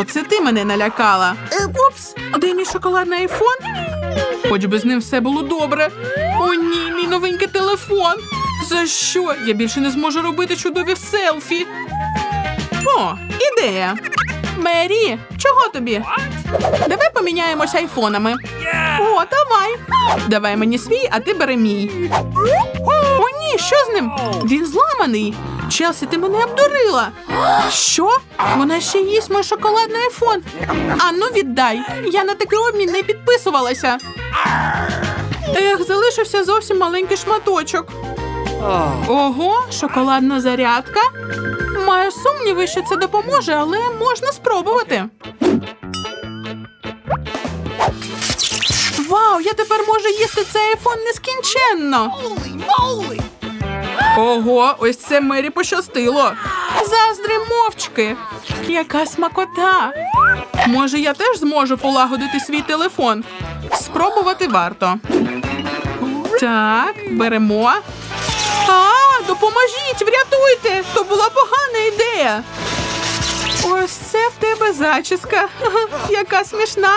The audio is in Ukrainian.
Оце ти мене налякала. Упс, де мій шоколадний айфон? Хоч би з ним все було добре. О, ні, мій новенький телефон. За що? Я більше не зможу робити чудові селфі. О, ідея. Мері, чого тобі? Давай поміняємося айфонами. О, давай. Давай мені свій, а ти бери мій. Що з ним? Він зламаний. Челсі, ти мене обдурила. Що? Вона ще їсть мій шоколадний айфон. А ну віддай. Я на такий обмін не підписувалася. Ех, залишився зовсім маленький шматочок. Ого, шоколадна зарядка. Маю сумніви, що це допоможе, але можна спробувати. Вау, я тепер можу їсти цей айфон нескінченно. Ого, ось це Мері пощастило. Заздри мовчки. Яка смакота. Може, я теж зможу полагодити свій телефон. Спробувати варто. Так, беремо. А, допоможіть, врятуйте! То була погана ідея. Ось це в тебе зачіска. Яка смішна.